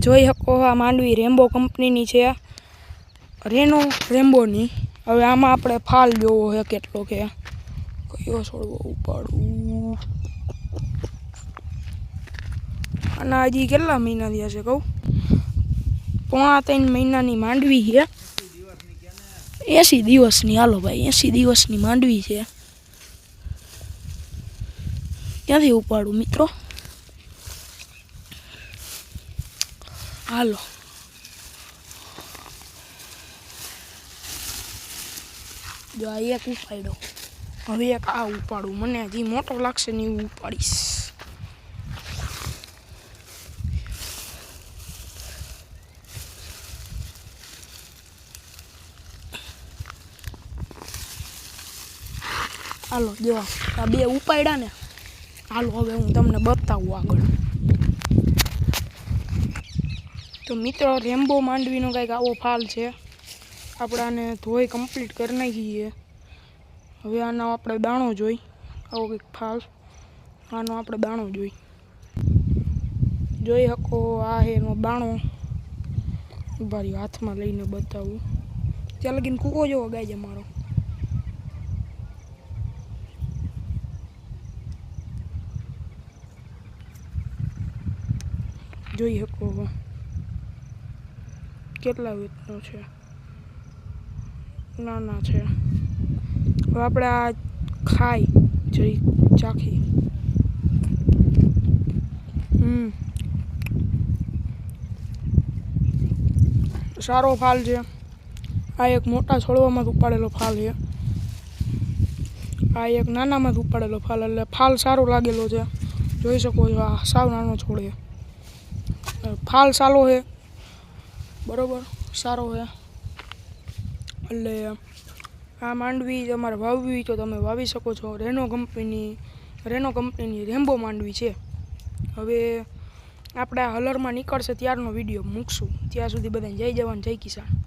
જોઈ શકો આ માંડવી રેમ્બો કંપનીની છે. રેનો રેમ્બોની. હવે આમાં આપણે ફાલ જોવો છે કેટલો કે. કયો છોડવો ઉપાડું. અને હજી કેટલા મહિના થયા છે કહું? પોણા ત્રણ મહિનાની માંડવી છે. એસી દિવસની, હાલો ભાઈ એસી દિવસની માંડવી છે. ક્યાંથી ઉપાડું મિત્રો? હાલો જો આ એક ઉપાડ્યો. હવે એક આ ઉપાડું. મને હજી મોટો લાગશે ને એવું ઉપાડીશ. હાલો જો આ બે ઉપાડ્યા ને હાલો હવે હું તમને બતાવું આગળ. તો મિત્રો, રેમ્બો માંડવીનો કંઈક આવો ફાલ છે. આપણે આને ધોઈ કમ્પ્લીટ કરી નાખીએ. હવે આનો આપણે દાણો જોઈ. આવો કંઈક ફાલ આનો આપણે દાણો જોઈ. જોઈ શકો આ એનો દાણો. ઊભા રહ્યો, હાથમાં લઈને બતાવું. ત્યાં લગીને કૂકો જેવો ગાય છે મારો. જોઈ શકો. કેટલા વેતનો છે? નાના છે. હવે આપણે આ ખાઈ જઈ ચાખી. હમ. સારો ફાલ છે. આ એક મોટા છોડવામાં ઉપાડેલો ફાલ છે. આ એક નાનામાં ઉપાડેલો ફાલ, એટલે ફાલ સારો લાગેલો છે. જોઈ શકો છો આ સાવ નાનો છોડ છે. ફાલ સારો છે. બરોબર? સારો છે. એટલે આ માંડવી તમારે વાવવી તો તમે વાવી શકો છો. રેનો કંપનીની રેનો કંપનીની રેમ્બો માંડવી છે. હવે આપણે હલરમાં નીકળશે ત્યારનો વીડિયો. મૂકશું. ત્યાં સુધી બધાને જય જવાન, જય કિસાન.